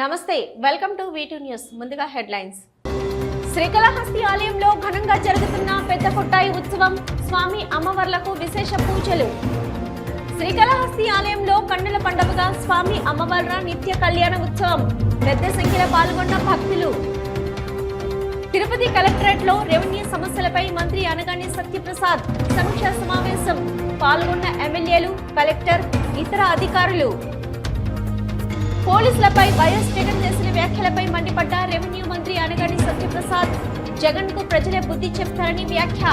నమస్తే welcome to V two news ముందుగా headlines. Srikalahasti ఆలయంలో ఘనంగా జరుగుతున్న పెద్ద కొట్టాయి ఉత్సవం స్వామి అమ్మవార్లకు విశేష పూజలు. శ్రీకళహస్తి ఆలయంలో కన్నుల పండుగగా స్వామి అమ్మవార్ల నిత్య కళ్యాణ ఉత్సవం. పెద్ద సంఖ్యలో పాల్గొన్న భక్తులు. తిరుపతి కలెక్టరేట్లో రెవెన్యూ సమస్యలపై మంత్రి అనగాని సత్యప్రసాద్ సమీక్షా సమావేశం పాల్గొన్న ఎమ్మెల్యేలు కలెక్టర్ ఇతర అధికారులు. పోలీసులపై వైఎస్ జగన్ చేసిన వ్యాఖ్యలపై మండిపడ్డ రెవెన్యూ మంత్రి అనగాని సత్యప్రసాద్. జగన్కు ప్రజలే బుద్ధి చెప్తారని వ్యాఖ్య.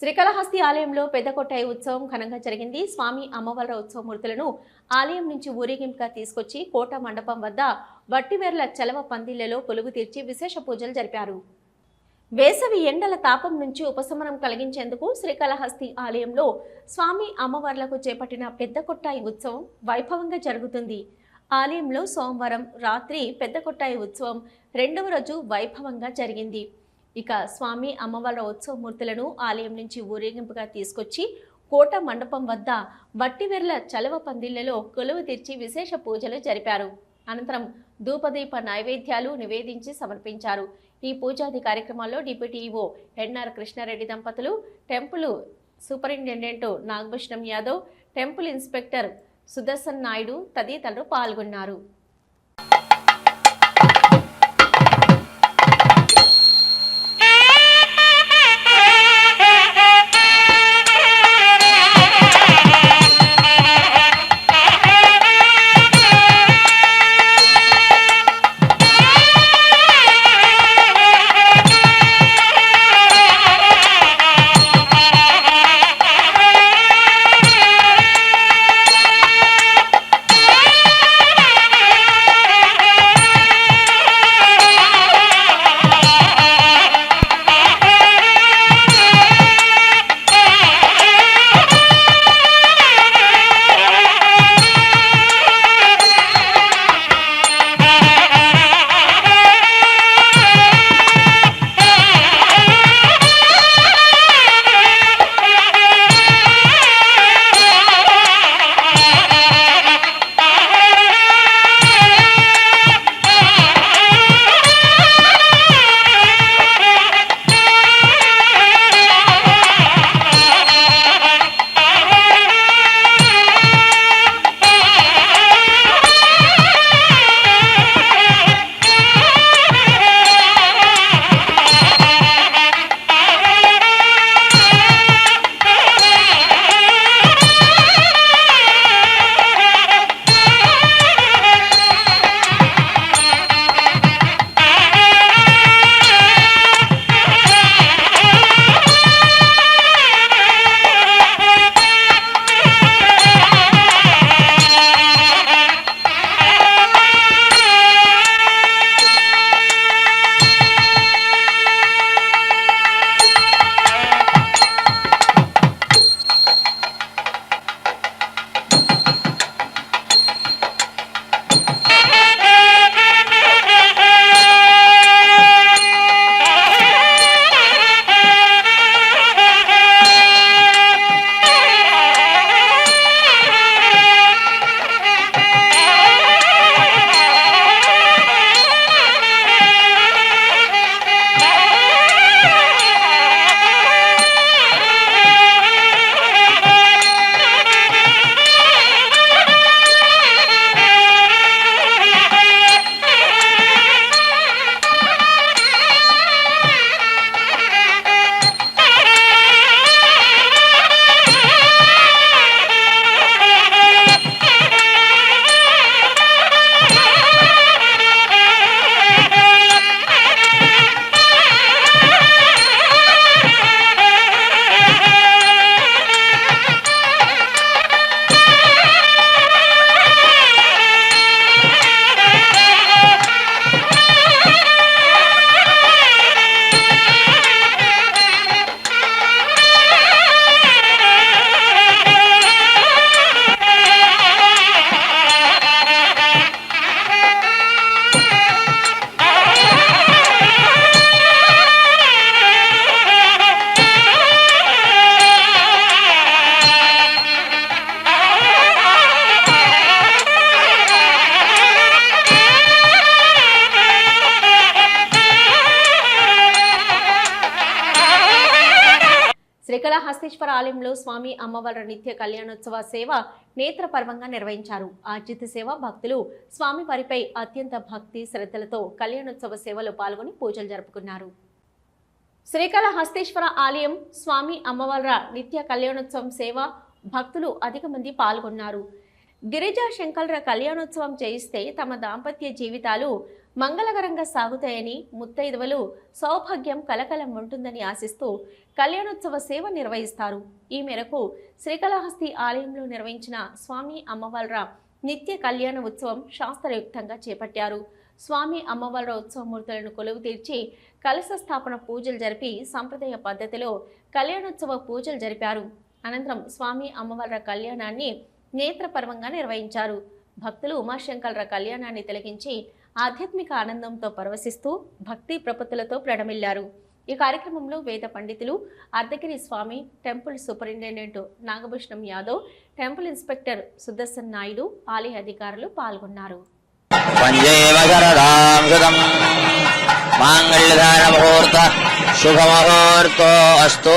శ్రీకాళహస్తి ఆలయంలో పెద్దకొట్టాయి ఉత్సవం ఘనంగా జరిగింది. స్వామి అమ్మవార్ల ఉత్సవమూర్తులను ఆలయం నుంచి ఊరేగింపుగా తీసుకొచ్చి కోట మండపం వద్ద వట్టివేర్ల చలవ పందిళ్ళలో కొలువు తీర్చి విశేష పూజలు జరిపారు. వేసవి ఎండల తాపం నుంచి ఉపశమనం కలిగించేందుకు శ్రీకాళహస్తి ఆలయంలో స్వామి అమ్మవార్లకు చేపట్టిన పెద్ద కొట్టాయి ఉత్సవం వైభవంగా జరుగుతుంది. ఆలయంలో సోమవారం రాత్రి పెద్ద కొట్టాయి ఉత్సవం రెండవ రోజు వైభవంగా జరిగింది. ఇక స్వామి అమ్మవార్ల ఉత్సవమూర్తులను ఆలయం నుంచి ఊరేగింపుగా తీసుకొచ్చి కోట మండపం వద్ద వట్టివెర్ల చలవ పందిళ్ళలో కొలువు తీర్చి విశేష పూజలు జరిపారు. అనంతరం ధూపదీప నైవేద్యాలు నివేదించి సమర్పించారు. ఈ పూజాది కార్యక్రమాల్లో డిప్యూటీ ఈవో ఎన్ఆర్ కృష్ణారెడ్డి దంపతులు temple superintendent Nagabhushanam Yadav temple inspector Sudarshan Naidu తదితరులు పాల్గొన్నారు. శ్రీకాళహస్తీశ్వర ఆలయంలో స్వామి అమ్మవారి నిత్య కళ్యాణోత్సవ సేవ నేత్రపర్వంగా నిర్వహించారు. ఆర్జిత సేవ భక్తులు స్వామివారిపై అత్యంత భక్తి శ్రద్ధలతో కళ్యాణోత్సవ సేవలో పాల్గొని పూజలు జరుపుకున్నారు. శ్రీకాళహస్తీశ్వర ఆలయం స్వామి అమ్మవార్ల నిత్య కళ్యాణోత్సవం సేవ భక్తులు అధిక మంది పాల్గొన్నారు. గిరిజా శంకర్ల కళ్యాణోత్సవం చేయిస్తే తమ దాంపత్య జీవితాలు మంగళకరంగా సాగుతాయని ముత్తైదువలు సౌభాగ్యం కలకలం ఉంటుందని ఆశిస్తూ కళ్యాణోత్సవ సేవ నిర్వహిస్తారు. ఈ మేరకు శ్రీకాళహస్తి ఆలయంలో నిర్వహించిన స్వామి అమ్మవార్ల నిత్య కళ్యాణ ఉత్సవం శాస్త్రయుక్తంగా చేపట్టారు. స్వామి అమ్మవార్ల ఉత్సవమూర్తులను కొలువు తీర్చి కలశ స్థాపన పూజలు జరిపి సంప్రదాయ పద్ధతిలో కళ్యాణోత్సవ పూజలు జరిపారు. అనంతరం స్వామి అమ్మవార్ల కళ్యాణాన్ని నేత్రపర్వంగా నిర్వహించారు. భక్తులు ఉమాశంకర్ల కళ్యాణాన్ని తిలకించి ఆధ్యాత్మిక ఆనందంతో పరవశిస్తూ భక్తి ప్రపత్తులతో ప్రణమిల్లారు. ఈ కార్యక్రమంలో వేద పండితులు Ardhagiri Swami temple superintendent Nagabhushanam Yadav temple inspector Sudarshan Naidu ఆలయ అధికారులు పాల్గొన్నారు. మాంగళ్యధార ముహూర్త అస్తు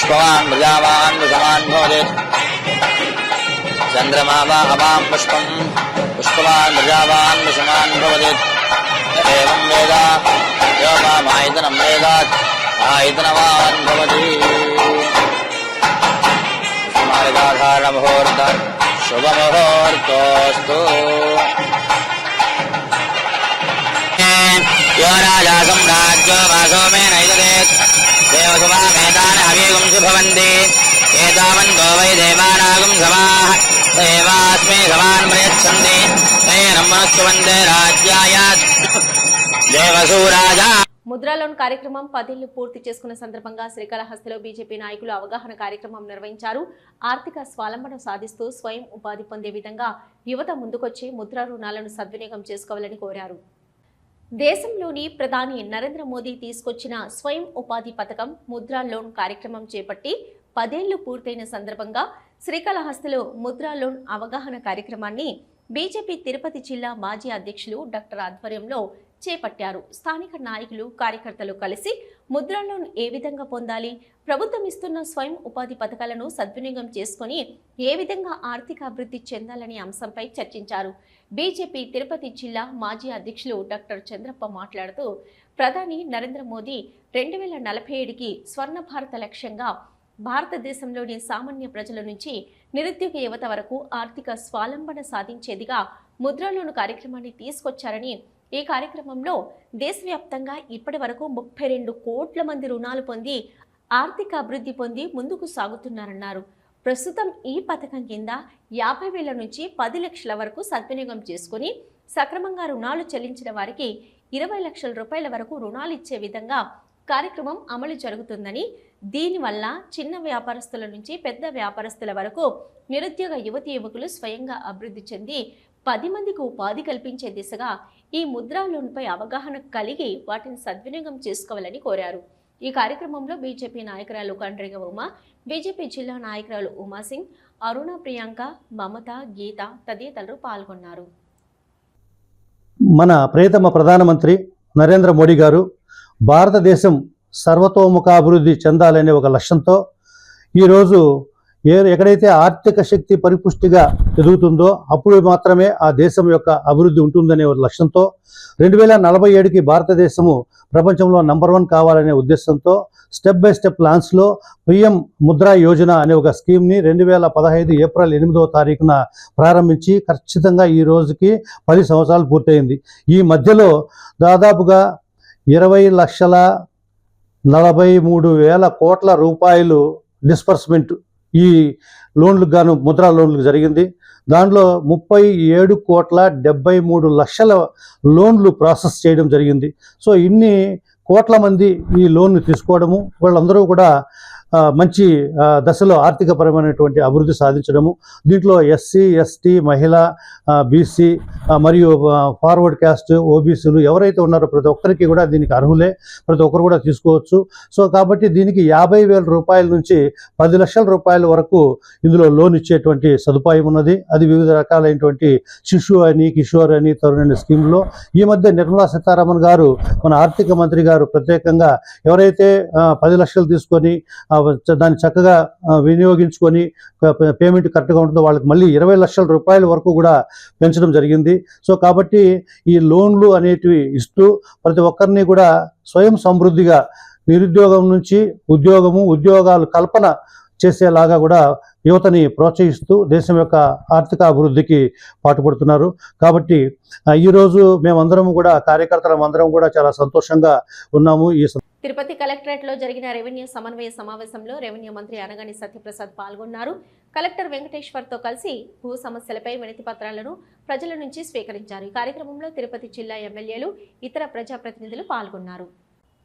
पुष्पवान् मृजावान् मृषान् भोदेत् चन्द्रमा वा अवां पुष्पम् पुष्पवान् मृजावान् मृषमान् भवदेत् एवं वेद यो मामायतनं वेदात् आयतनवान् भवति मार्गाधारमुहूर्त शुभमुहूर्तोऽस्तु यो राजा सम्राज्यो वासो मेन मे नैतदेत् देवसुमामेतान् हवीगुंसि भवन्ति एतावन्तो वै देवानागुं समाः देवास्मै समान् प्रयच्छन्ति तेन मनुष्य वन्दे राज्याय దేవసూరాజా ముద్రా లోన్ కార్యక్రమం పదేళ్లు పూర్తి చేసుకున్న సందర్భంగా శ్రీకాళహస్తిలో బీజేపీ నాయకులు అవగాహన కార్యక్రమం నిర్వహించారు ఆర్థిక స్వాలంబన సాధిస్తూ స్వయం ఉపాధి పొందే విధంగా యువత ముందుకొచ్చి ముద్రా రుణాలను సద్వినియోగం చేసుకోవాలని కోరారు దేశంలోని ప్రధాని నరేంద్ర మోదీ తీసుకొచ్చిన స్వయం ఉపాధి పథకం ముద్రా లోన్ కార్యక్రమం చేపట్టి పదేళ్ళు పూర్తయిన సందర్భంగా శ్రీకాళహస్తిలో ముద్రా లోన్ అవగాహన కార్యక్రమాన్ని బీజేపీ తిరుపతి జిల్లా మాజీ అధ్యక్షులు డాక్టర్ ఆధ్వర్యంలో చేపట్టారు. స్థానిక నాయకులు కార్యకర్తలు కలిసి ముద్రా లోన్ ఏ విధంగా పొందాలి ప్రభుత్వం ఇస్తున్న స్వయం ఉపాధి పథకాలను సద్వినియోగం చేసుకొని ఏ విధంగా ఆర్థిక అభివృద్ధి చెందాలనే అంశంపై చర్చించారు. బీజేపీ తిరుపతి జిల్లా మాజీ అధ్యక్షులు డాక్టర్ చంద్రప్ప మాట్లాడుతూ ప్రధాని నరేంద్ర మోదీ రెండు వేల నలభై ఏడుకి స్వర్ణ భారత లక్ష్యంగా భారతదేశంలోని సామాన్య ప్రజల నుంచి నిరుద్యోగ యువత వరకు ఆర్థిక స్వాలంబన సాధించేదిగా ముద్రలోను కార్యక్రమాన్ని తీసుకొచ్చారని ఈ కార్యక్రమంలో దేశవ్యాప్తంగా ఇప్పటి వరకు ముప్పై రెండు కోట్ల మంది రుణాలు పొంది ఆర్థిక అభివృద్ధి పొంది ముందుకు సాగుతున్నారన్నారు. ప్రస్తుతం ఈ పథకం కింద యాభై వేల నుంచి పది లక్షల వరకు సద్వినియోగం చేసుకుని సక్రమంగా రుణాలు చెల్లించిన వారికి ఇరవై లక్షల రూపాయల వరకు రుణాలు ఇచ్చే విధంగా కార్యక్రమం అమలు జరుగుతుందని దీనివల్ల చిన్న వ్యాపారస్తుల నుంచి పెద్ద వ్యాపారస్తుల వరకు నిరుద్యోగ యువతి యువకులు స్వయంగా అభివృద్ధి చెంది పది మందికి ఉపాధి కల్పించే దిశగా ఈ ముద్రా లోన్పై అవగాహన కలిగి వాటిని సద్వినియోగం చేసుకోవాలని కోరారు. ఈ కార్యక్రమంలో బీజేపీ నాయకురాలు కండ్రిగ ఉమ బీజేపీ జిల్లా నాయకురాలు ఉమాసింగ్ అరుణ ప్రియాంక మమత గీత తదితరులు పాల్గొన్నారు. మన ప్రియతమ ప్రధానమంత్రి నరేంద్ర మోడీ గారు భారతదేశం సర్వతోముఖాభివృద్ధి చెందాలనే ఒక లక్ష్యంతో ఈరోజు ఏ ఎక్కడైతే ఆర్థిక శక్తి పరిపుష్టిగా ఎదుగుతుందో అప్పుడు మాత్రమే ఆ దేశం యొక్క అభివృద్ధి ఉంటుందనే లక్ష్యంతో రెండు వేల నలభై ఏడుకి భారతదేశము ప్రపంచంలో నంబర్ వన్ కావాలనే ఉద్దేశంతో స్టెప్ బై స్టెప్ ప్లాన్స్లో పిఎం ముద్రా యోజన అనే ఒక స్కీమ్ని రెండు వేల పదహైదు ఏప్రిల్ ఎనిమిదవ తారీఖున ప్రారంభించి ఖచ్చితంగా ఈ రోజుకి పది సంవత్సరాలు పూర్తయింది. ఈ మధ్యలో దాదాపుగా ఇరవై లక్షల నలభై మూడు వేల కోట్ల రూపాయలు డిస్పర్స్మెంట్ ఈ లోన్లకు గాను ముద్రా లోన్లకు జరిగింది. దాంట్లో ముప్పై ఏడు కోట్ల డెబ్బై మూడు లక్షల లోన్లు ప్రాసెస్ చేయడం జరిగింది. సో ఇన్ని కోట్ల మంది ఈ లోన్లు తీసుకోవడము వాళ్ళందరూ కూడా మంచి దశలో ఆర్థికపరమైనటువంటి అభివృద్ధి సాధించడము. దీంట్లో ఎస్సీ ఎస్టీ మహిళ బీసీ మరియు ఫార్వర్డ్ క్యాస్ట్ ఓబీసీలు ఎవరైతే ఉన్నారో ప్రతి ఒక్కరికి కూడా దీనికి అర్హులే. ప్రతి ఒక్కరు కూడా తీసుకోవచ్చు. సో కాబట్టి దీనికి యాభై వేల రూపాయల నుంచి పది లక్షల రూపాయల వరకు ఇందులో లోన్ ఇచ్చేటువంటి సదుపాయం ఉన్నది. అది వివిధ రకాలైనటువంటి శిశు అని కిషోర్ అని తరుణ్ స్కీమ్లో. ఈ మధ్య నిర్మలా సీతారామన్ గారు మన ఆర్థిక మంత్రి గారు ప్రత్యేకంగా ఎవరైతే పది లక్షలు తీసుకొని దాన్ని చక్కగా వినియోగించుకొని పేమెంట్ కరెక్ట్గా ఉంటుందో వాళ్ళకి మళ్ళీ ఇరవై లక్షల రూపాయల వరకు కూడా పెంచడం జరిగింది. సో కాబట్టి ఈ లోన్లు అనేటివి ఇస్తూ ప్రతి ఒక్కరిని కూడా స్వయం సమృద్ధిగా నిరుద్యోగం నుంచి ఉద్యోగము ఉద్యోగాలు కల్పన చేసేలాగా కూడా యువతని ప్రోత్సహిస్తూ దేశం యొక్క ఆర్థిక అభివృద్ధికి పాటుపడుతున్నారు. కాబట్టి ఈరోజు మేమందరం కూడా కార్యకర్తలం అందరం కూడా చాలా సంతోషంగా ఉన్నాము. ఈ తిరుపతి కలెక్టరేట్లో జరిగిన రెవెన్యూ సమన్వయ సమావేశంలో రెవెన్యూ మంత్రి అనగాని సత్యప్రసాద్ పాల్గొన్నారు. కలెక్టర్ వెంకటేశ్వర్తో కలిసి భూ సమస్యలపై వినతి పత్రాలను ప్రజల నుంచి స్వీకరించారు. ఈ కార్యక్రమంలో తిరుపతి జిల్లా ఎమ్మెల్యేలు ఇతర ప్రజాప్రతినిధులు పాల్గొన్నారు.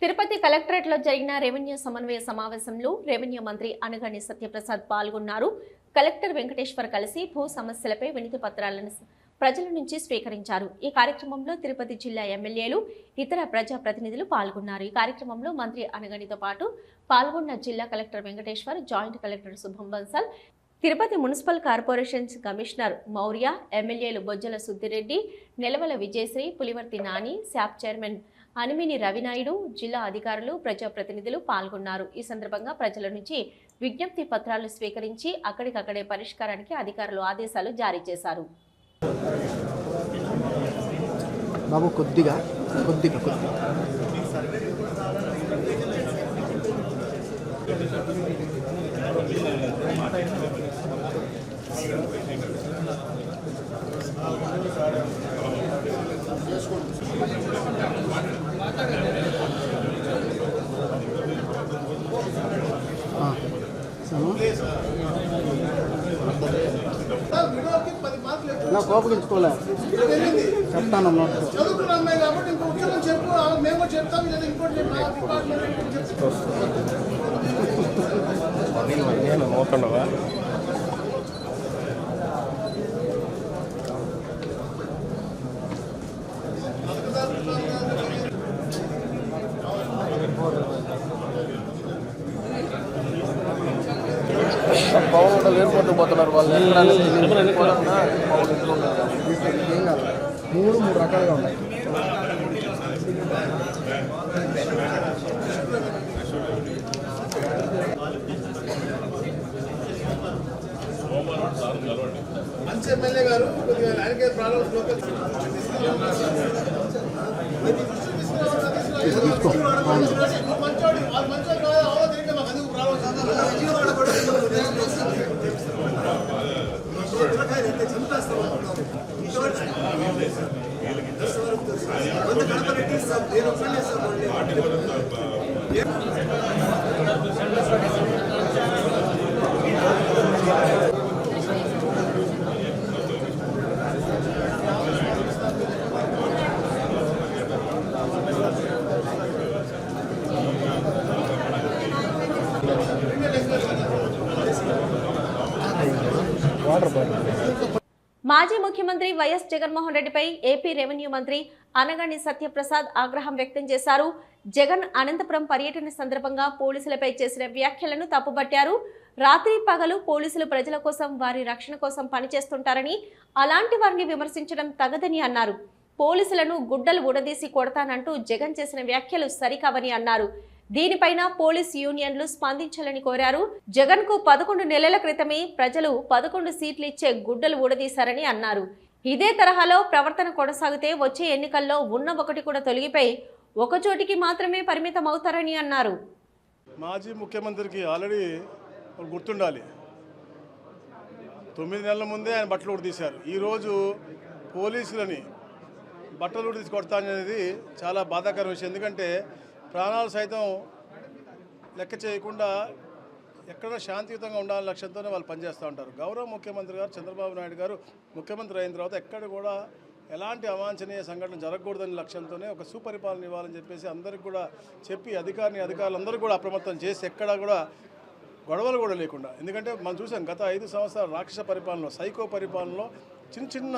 తిరుపతి కలెక్టరేట్లో జరిగిన రెవెన్యూ సమన్వయ సమావేశంలో రెవెన్యూ మంత్రి అనగాని సత్యప్రసాద్ పాల్గొన్నారు. కలెక్టర్ వెంకటేశ్వర్ కలిసి భూ సమస్యలపై వినతి పత్రాలను ప్రజల నుంచి స్వీకరించారు. ఈ కార్యక్రమంలో తిరుపతి జిల్లా ఎమ్మెల్యేలు ఇతర ప్రజా ప్రతినిధులు పాల్గొన్నారు. ఈ కార్యక్రమంలో మంత్రి అనగనితో పాటు పాల్గొన్న జిల్లా collector Venkateshwar joint collector Shubham Bansal Tirupati municipal corporation commissioner Maurya ఎమ్మెల్యేలు బొజ్జల సుద్దిరెడ్డి నెలవల విజయశ్రీ పులివర్తి నాని శాప్ చైర్మన్ అనిమిని రవినాయుడు జిల్లా అధికారులు ప్రజాప్రతినిధులు పాల్గొన్నారు. ఈ సందర్భంగా ప్రజల నుంచి విజ్ఞప్తి పత్రాలు స్వీకరించి అక్కడికక్కడే పరిష్కారానికి అధికారులు ఆదేశాలు జారీ చేశారు. బాబు కొద్దిగా కొద్దిగా కొద్దిగా. నా కోపగించుకోలే. చెప్తాను చదువుకున్న అమ్మాయి కాబట్టి ఇంకో ఉద్యోగం చెప్పు ఆ మేము కూడా చెప్తాం లేదా ఇంకోటి చెప్పు ఆ డిపార్ట్మెంట్ చెప్పు పవన్ ఎయిర్పోర్ట్ పోతున్నారు వాళ్ళు ఎక్కడ పోదామన్నా పవన్ ఇంట్లో ఉన్నారు ఏం కాదు మూడు మూడు రకాలుగా ఉన్నాయి మంచి ఎమ్మెల్యే గారు కొద్దిగా ప్రాబ్లమ్స్ లోకల్ మాజీ ముఖ్యమంత్రి వైఎస్ జగన్మోహన్ రెడ్డిపై ఏపీ రెవెన్యూ మంత్రి అనగాని సత్యప్రసాద్ ఆగ్రహం వ్యక్తం చేశారు. జగన్ అనంతపురం పర్యటన సందర్భంగా పోలీసులపై చేసిన వ్యాఖ్యలను తప్పుబట్టారు రాత్రి పగలు పోలీసులు ప్రజల కోసం వారి రక్షణ కోసం పనిచేస్తుంటారని అలాంటి వారిని విమర్శించడం తగదని అన్నారు. పోలీసులను గుడ్డలు ఉడదీసి కొడతానంటూ జగన్ చేసిన వ్యాఖ్యలు సరికావని అన్నారు. దీనిపైన పోలీస్ యూనియన్లు స్పందించాలని కోరారు. జగన్కు పదకొండు నెలల క్రితమే ప్రజలు పదకొండు సీట్లు ఇచ్చే గుడ్డలు ఊడదీశారని అన్నారు. ఇదే తరహాలో ప్రవర్తన కొనసాగితే వచ్చే ఎన్నికల్లో ఉన్న ఒకటి కూడా తొలగిపోయి ఒక చోటికి మాత్రమే పరిమితం అవుతారని అన్నారు. మాజీ ముఖ్యమంత్రికి ఆల్రెడీ గుర్తుండాలి. తొమ్మిది నెలల ముందే ఆయన బట్టలు తీశారు. ఈరోజు పోలీసులని బట్టలు తీసుకొడతా కొడతాననేది చాలా బాధాకర విషయం. ఎందుకంటే ప్రాణాలు సైతం లెక్క చేయకుండా ఎక్కడ శాంతియుతంగా ఉండాలనే లక్ష్యంతోనే వాళ్ళు పనిచేస్తూ ఉంటారు. గౌరవ ముఖ్యమంత్రి గారు చంద్రబాబు నాయుడు గారు ముఖ్యమంత్రి అయిన తర్వాత ఎక్కడ కూడా ఎలాంటి అవాంఛనీయ సంఘటన జరగకూడదనే లక్ష్యంతోనే ఒక సుపరిపాలన ఇవ్వాలని చెప్పేసి అందరికి కూడా చెప్పి అధికారిని అధికారులందరూ కూడా అప్రమత్తం చేసి ఎక్కడా కూడా గొడవలు కూడా లేకుండా. ఎందుకంటే మనం చూసాం గత ఐదు సంవత్సరాల రాక్షస పరిపాలనలో సైకో పరిపాలనలో చిన్న చిన్న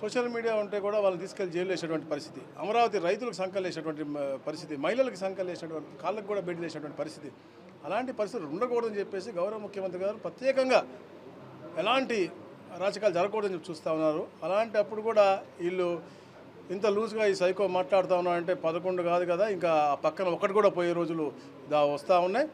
సోషల్ మీడియా ఉంటే కూడా వాళ్ళని తీసుకెళ్ళి జైలు వేసేటువంటి పరిస్థితి. అమరావతి రైతులకు సంకలు వేసేటువంటి పరిస్థితి. మహిళలకు సంకలు వేసేటువంటి కాళ్ళకు కూడా బెడ్లు వేసేటువంటి పరిస్థితి. అలాంటి పరిస్థితులు ఉండకూడదని చెప్పేసి గౌరవ ముఖ్యమంత్రి గారు ప్రత్యేకంగా ఎలాంటి రాజకీయాలు జరగకూడదని చెప్పి చూస్తూ ఉన్నారు. అలాంటి అప్పుడు కూడా వీళ్ళు ఇంత లూజ్గా ఈ సైకో మాట్లాడుతూ ఉన్నారంటే పదకొండు కాదు కదా ఇంకా పక్కన ఒకటి కూడా పోయే రోజులు దా వస్తూ ఉన్నాయి.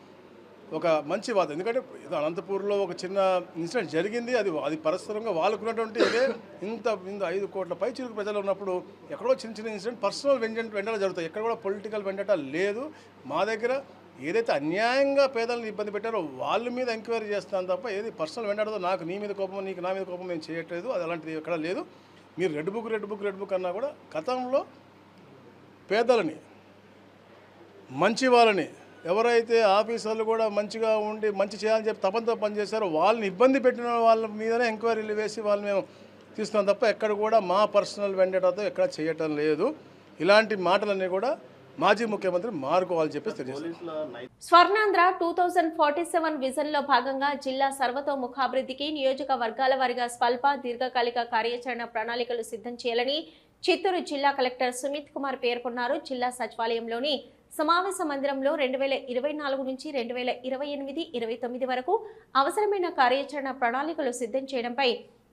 ఒక మంచి వాదం ఎందుకంటే ఇది అనంతపూర్లో ఒక చిన్న ఇన్సిడెంట్ జరిగింది. అది అది పరస్పరంగా వాళ్ళకున్నటువంటి ఇదే. ఇంత ఇంత ఐదు కోట్ల పై చిరుకు ప్రజలు ఉన్నప్పుడు ఎక్కడో చిన్న చిన్న ఇన్సిడెంట్ పర్సనల్ వెంజెంట్ వెంటనే జరుగుతాయి. ఎక్కడ కూడా పొలిటికల్ వెంటట లేదు. మా దగ్గర ఏదైతే అన్యాయంగా పేదలను ఇబ్బంది పెట్టారో వాళ్ళ మీద ఎంక్వైరీ చేస్తాను తప్ప ఏది పర్సనల్ వెంటాడదో నాకు నీ మీద కోపం నీకు నా మీద కోపం నేను చేయట్లేదు. అది అలాంటిది ఎక్కడ లేదు. మీరు red book red book red book అన్నా కూడా గతంలో పేదలని మంచి వాళ్ళని ఎవరైతే ఆఫీసర్లు కూడా మంచిగా ఉండి మంచి చేయాలని చెప్పి తపంతో పనిచేశారో వాళ్ళని ఇబ్బంది పెట్టిన వాళ్ళ మీదనే ఎంక్వైరీలు వేసి వాళ్ళు మేము తీస్తున్నాం తప్ప ఎక్కడ కూడా మా పర్సనల్ వెండటతో ఎక్కడ చేయటం లేదు. ఇలాంటి మాటలన్నీ కూడా మాజీ ముఖ్యమంత్రి మారుకోవాలని చెప్పేసి Swarnandhra two thousand forty seven విజన్లో భాగంగా జిల్లా సర్వతోముఖాభివృద్ధికి నియోజకవర్గాల వారిగా స్వల్ప దీర్ఘకాలిక కార్యాచరణ ప్రణాళికలు సిద్ధం చేయాలని చిత్తూరు జిల్లా కలెక్టర్ సుమిత్ కుమార్ పేర్కొన్నారు. జిల్లా సచివాలయంలోని సమావేశ మందిరంలో రెండు వేల ఇరవై నాలుగు నుంచి రెండు వేల ఇరవై ఎనిమిది ఇరవై తొమ్మిది వరకు అవసరమైన కార్యాచరణ ప్రణాళికలు సిద్ధం చేయడంపై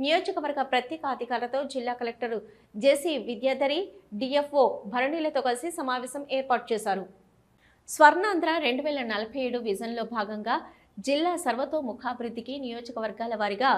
నియోజకవర్గ ప్రత్యేక అధికారులతో జిల్లా కలెక్టర్ జేసీ విద్యాధరి డిఎఫ్ఓ భరణిలతో కలిసి సమావేశం ఏర్పాటు చేశారు. స్వర్ణాంధ్ర రెండు వేల నలభై ఏడు విజన్లో భాగంగా జిల్లా సర్వతోముఖాభివృద్ధికి నియోజకవర్గాల వారీగా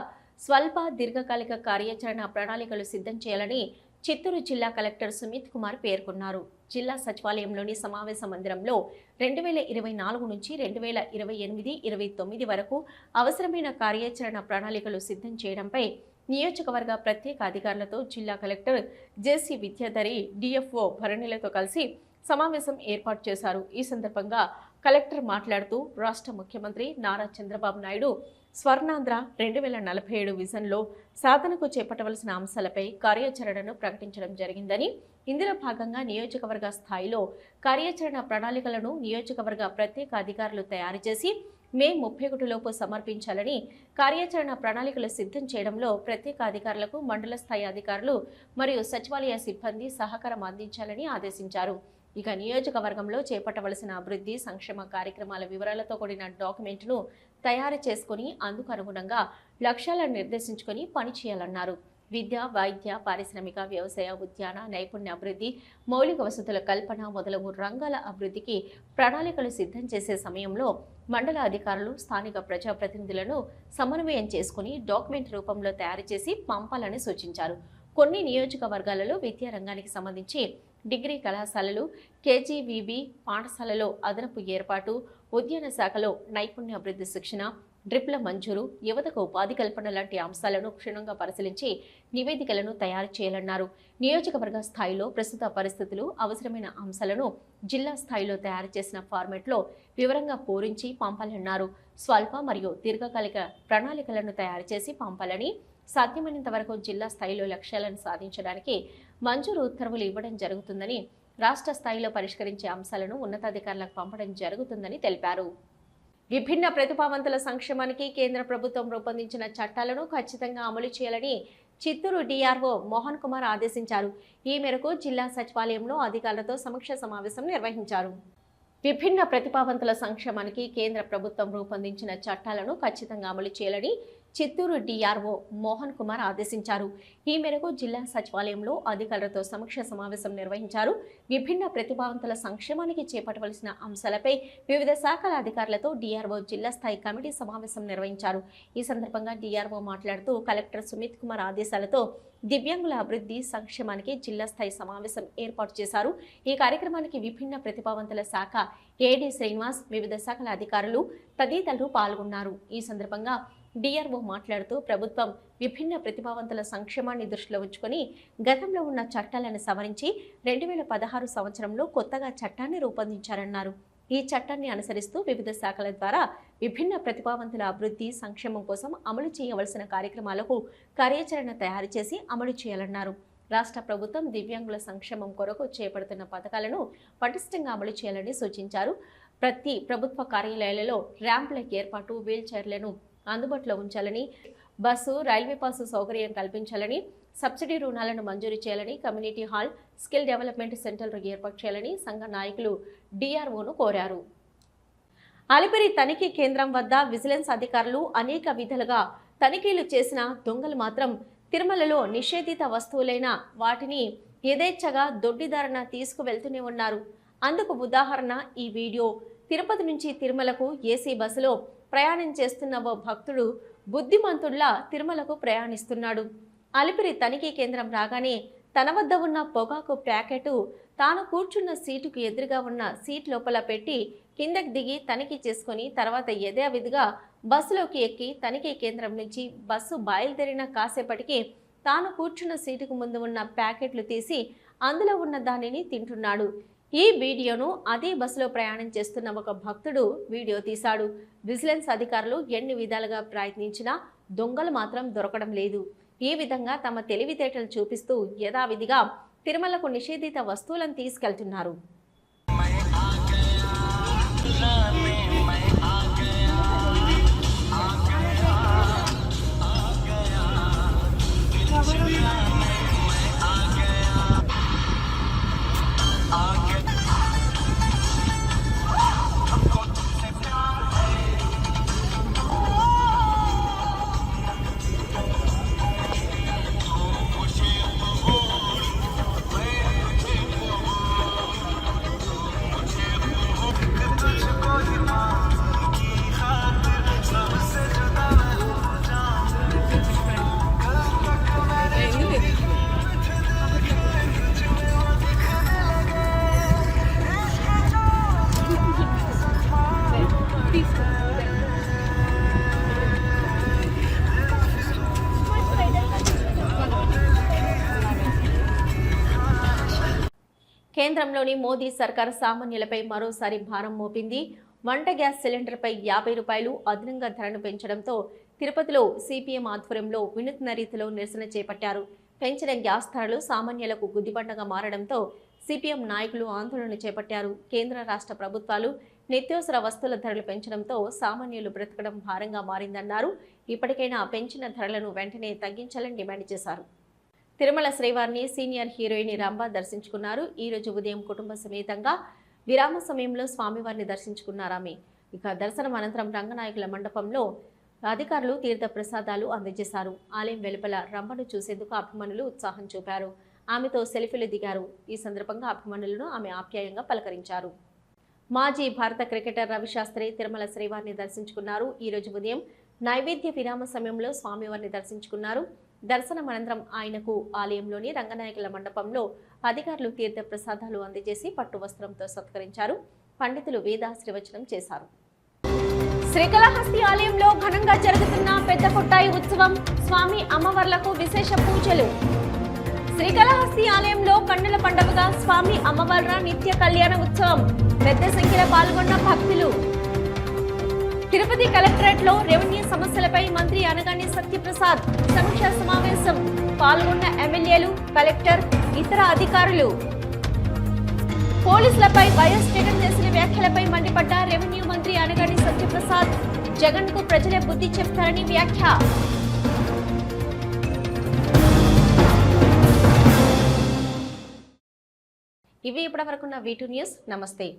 స్వల్ప దీర్ఘకాలిక కార్యాచరణ ప్రణాళికలు సిద్ధం చేయాలని చిత్తూరు జిల్లా కలెక్టర్ సుమిత్ కుమార్ పేర్కొన్నారు. జిల్లా సచివాలయంలోని సమావేశ మందిరంలో రెండు వేల ఇరవై నాలుగు నుంచి రెండు వేల ఇరవై ఎనిమిది ఇరవై తొమ్మిది వరకు అవసరమైన కార్యాచరణ ప్రణాళికలు సిద్ధం చేయడంపై నియోజకవర్గ ప్రత్యేక అధికారులతో జిల్లా కలెక్టర్ జేసీ విద్యాధరి డిఎఫ్ఓ భరణిలతో కలిసి సమావేశం ఏర్పాటు చేశారు. ఈ సందర్భంగా కలెక్టర్ మాట్లాడుతూ రాష్ట్ర ముఖ్యమంత్రి నారా చంద్రబాబు నాయుడు స్వర్ణాంధ్ర రెండు వేల నలభై ఏడు విజన్లో సాధనకు చేపట్టవలసిన అంశాలపై కార్యాచరణను ప్రకటించడం జరిగిందని ఇందులో భాగంగా నియోజకవర్గ స్థాయిలో కార్యాచరణ ప్రణాళికలను నియోజకవర్గ ప్రత్యేక అధికారులు తయారు చేసి మే ముప్పై ఒకటిలోపు సమర్పించాలని కార్యాచరణ ప్రణాళికలు సిద్ధం చేయడంలో ప్రత్యేక అధికారులకు మండల స్థాయి అధికారులు మరియు సచివాలయ సిబ్బంది సహకారం అందించాలని ఆదేశించారు. ఇక నియోజకవర్గంలో చేపట్టవలసిన అభివృద్ధి సంక్షేమ కార్యక్రమాల వివరాలతో కూడిన డాక్యుమెంట్ను తయారు చేసుకుని అందుకు అనుగుణంగా లక్ష్యాలను నిర్దేశించుకొని పనిచేయాలన్నారు. విద్య వైద్య పారిశ్రామిక వ్యవసాయ ఉద్యాన నైపుణ్య అభివృద్ధి మౌలిక వసతుల కల్పన మొదలగు రంగాల అభివృద్ధికి ప్రణాళికలు సిద్ధం చేసే సమయంలో మండల అధికారులు స్థానిక ప్రజాప్రతినిధులను సమన్వయం చేసుకుని డాక్యుమెంట్ రూపంలో తయారు చేసి పంపాలని సూచించారు. కొన్ని నియోజకవర్గాలలో విద్యా రంగానికి సంబంధించి డిగ్రీ కళాశాలలు కేజీవీబీ పాఠశాలలో అదనపు ఏర్పాటు ఉద్యాన శాఖలో నైపుణ్య అభివృద్ధి శిక్షణ డ్రిప్ల మంజూరు యువతకు ఉపాధి కల్పన లాంటి అంశాలను క్షుణ్ణంగా పరిశీలించి నివేదికలను తయారు చేయాలన్నారు. నియోజకవర్గ స్థాయిలో ప్రస్తుత పరిస్థితులు అవసరమైన అంశాలను జిల్లా స్థాయిలో తయారు చేసిన ఫార్మెట్లో వివరంగా పూరించి పంపాలన్నారు. స్వల్ప మరియు దీర్ఘకాలిక ప్రణాళికలను తయారు చేసి పంపాలని సాధ్యమైనంత వరకు జిల్లా స్థాయిలో లక్ష్యాలను సాధించడానికి మంజూరు ఉత్తర్వులు ఇవ్వడం జరుగుతుందని రాష్ట్ర స్థాయిలో పరిష్కరించే అంశాలను ఉన్నతాధికారులకు పంపడం జరుగుతుందని తెలిపారు. విభిన్న ప్రతిభావంతుల సంక్షేమానికి కేంద్ర ప్రభుత్వం రూపొందించిన చట్టాలను ఖచ్చితంగా అమలు చేయాలని చిత్తూరు డిఆర్ఓ మోహన్ కుమార్ ఆదేశించారు. ఈ మేరకు జిల్లా సచివాలయంలో అధికారులతో సమీక్ష సమావేశం నిర్వహించారు. విభిన్న ప్రతిభావంతుల సంక్షేమానికి కేంద్ర ప్రభుత్వం రూపొందించిన చట్టాలను ఖచ్చితంగా అమలు చేయాలని చిత్తూరు డిఆర్ఓ మోహన్ కుమార్ ఆదేశించారు. ఈ మేరకు జిల్లా సచివాలయంలో అధికారులతో సమీక్ష సమావేశం నిర్వహించారు. విభిన్న ప్రతిభావంతుల సంక్షేమానికి చేపట్టవలసిన అంశాలపై వివిధ శాఖల అధికారులతో డిఆర్ఓ జిల్లా స్థాయి కమిటీ సమావేశం నిర్వహించారు. ఈ సందర్భంగా డిఆర్ఓ మాట్లాడుతూ కలెక్టర్ సుమిత్ కుమార్ ఆదేశాలతో దివ్యాంగుల అభివృద్ధి సంక్షేమానికి జిల్లా స్థాయి సమావేశం ఏర్పాటు చేశారు. ఈ కార్యక్రమానికి విభిన్న ప్రతిభావంతుల శాఖ ఏడి శ్రీనివాస్ వివిధ శాఖల అధికారులు తదితరులు పాల్గొన్నారు. ఈ సందర్భంగా డిఆర్ఓ మాట్లాడుతూ ప్రభుత్వం విభిన్న ప్రతిభావంతుల సంక్షేమాన్ని దృష్టిలో ఉంచుకొని గతంలో ఉన్న చట్టాలను సవరించి రెండు వేల పదహారు సంవత్సరంలో కొత్తగా చట్టాన్ని రూపొందించారన్నారు. ఈ చట్టాన్ని అనుసరిస్తూ వివిధ శాఖల ద్వారా విభిన్న ప్రతిభావంతుల అభివృద్ధి సంక్షేమం కోసం అమలు చేయవలసిన కార్యక్రమాలకు కార్యాచరణ తయారు చేసి అమలు చేయాలన్నారు. రాష్ట్ర ప్రభుత్వం దివ్యాంగుల సంక్షేమం కొరకు చేపడుతున్న పథకాలను పటిష్టంగా అమలు చేయాలని సూచించారు. ప్రతి ప్రభుత్వ కార్యాలయాలలో ర్యాంపుల ఏర్పాటు వీల్చైర్లను అందుబాటులో ఉంచాలని బస్సు రైల్వే పాసు సౌకర్యం కల్పించాలని సబ్సిడీ రుణాలను మంజూరు చేయాలని కమ్యూనిటీ హాల్ స్కిల్ డెవలప్మెంట్ సెంటర్లు ఏర్పాటు చేయాలని సంఘ నాయకులు డిఆర్ఓను కోరారు. అలిపిరి తనిఖీ కేంద్రం వద్ద విజిలెన్స్ అధికారులు అనేక విధాలుగా తనిఖీలు చేసిన దొంగలు మాత్రం తిరుమలలో నిషేధిత వస్తువులైన వాటిని యథేచ్ఛగా దొడ్డిదారణ తీసుకువెళ్తూనే ఉన్నారు. అందుకు ఉదాహరణ ఈ వీడియో. తిరుపతి నుంచి తిరుమలకు ఏసీ బస్సులో ప్రయాణం చేస్తున్న ఓ భక్తుడు బుద్ధిమంతుల్లా తిరుమలకు ప్రయాణిస్తున్నాడు. అలిపిరి తనిఖీ కేంద్రం రాగానే తన వద్ద ఉన్న పొగాకు ప్యాకెట్ తాను కూర్చున్న సీటుకు ఎదురుగా ఉన్న సీట్ లోపల పెట్టి కిందకి దిగి తనిఖీ చేసుకొని తర్వాత యథావిధిగా బస్సులోకి ఎక్కి తనిఖీ కేంద్రం నుంచి బస్సు బయలుదేరిన కాసేపటికి తాను కూర్చున్న సీటుకు ముందు ఉన్న ప్యాకెట్లు తీసి అందులో ఉన్న దానిని తింటున్నాడు. ఈ వీడియోను అదే బస్సులో ప్రయాణం చేస్తున్న ఒక భక్తుడు వీడియో తీశాడు. విజిలెన్స్ అధికారులు ఎన్ని విధాలుగా ప్రయత్నించినా దొంగలు మాత్రం దొరకడం లేదు. ఈ విధంగా తమ తెలివితేటలు చూపిస్తూ యథావిధిగా తిరుమలకు నిషేధిత వస్తువులను తీసుకెళ్తున్నారు? కేంద్రంలోని మోదీ సర్కార్ సామాన్యులపై మరోసారి భారం మోపింది. వంట గ్యాస్ సిలిండర్పై యాభై రూపాయలు అదనంగా ధరను పెంచడంతో తిరుపతిలో సిపిఎం ఆధ్వర్యంలో వినూత్న రీతిలో నిరసన చేపట్టారు. పెంచిన గ్యాస్ ధరలు సామాన్యులకు గుద్దిబండగా మారడంతో సిపిఎం నాయకులు ఆందోళన చేపట్టారు. కేంద్ర రాష్ట్ర ప్రభుత్వాలు నిత్యావసర వస్తువుల ధరలు పెంచడంతో సామాన్యులు బ్రతకడం భారంగా మారిందన్నారు. ఇప్పటికైనా పెంచిన ధరలను వెంటనే తగ్గించాలని డిమాండ్ చేశారు. తిరుమల శ్రీవారిని సీనియర్ హీరోయిన్ రంభ దర్శించుకున్నారు. ఈ రోజు ఉదయం కుటుంబ సమేతంగా విరామ సమయంలో స్వామివారిని దర్శించుకున్నారామె ఇక దర్శనం అనంతరం రంగనాయకుల మండపంలో అధికారులు తీర్థ ప్రసాదాలు అందజేశారు. ఆలయం వెలుపల రంభను చూసేందుకు అభిమానులు ఉత్సాహం చూపారు. ఆమెతో సెల్ఫీలు దిగారు. ఈ సందర్భంగా అభిమానులను ఆమె ఆప్యాయంగా పలకరించారు. మాజీ భారత క్రికెటర్ రవిశాస్త్రి తిరుమల శ్రీవారిని దర్శించుకున్నారు. ఈ రోజు ఉదయం నైవేద్య విరామ సమయంలో స్వామివారిని దర్శించుకున్నారు. దర్శనం అనంతరం ఆయనకు ఆలయంలోని రంగనాయకుల మండపంలో అధికారులు తీర్థ ప్రసాదాలు అందజేసి పట్టు వస్త్రంతో సత్కరించారు. పండితులు వేదాశ్రీవచనం చేశారు. శ్రీకాళహస్తి ఆలయంలో ఘనంగా జరుగుతున్న పెద్ద కొట్టాయి ఉత్సవం స్వామి అమ్మవార్లకు విశేష పూజలు. శ్రీకాళహస్తి ఆలయంలో కన్నుల పండుగగా స్వామి అమ్మవార్ల నిత్య కళ్యాణ ఉత్సవం. పెద్ద సంఖ్యలో పాల్గొన్న భక్తులు. తిరుపతి కలెక్టరేట్లో రెవెన్యూ సమస్యలపై మంత్రి అనగాని సత్యప్రసాద్ సమీక్ష సమావేశం పాల్గొన్న ఎమ్మెల్యేలు కలెక్టర్ ఇతర అధికారులు. పోలీసులపై వైఎస్ జగన్ చేసిన వ్యాఖ్యలపై మండిపడ్డ రెవెన్యూ మంత్రి అనగాని సత్యప్రసాద్ జగన్కు ప్రజలే బుద్ధి చెప్తారని వ్యాఖ్య. ఇవి ఇప్పటివరకున్న వీటూ న్యూస్ నమస్తే.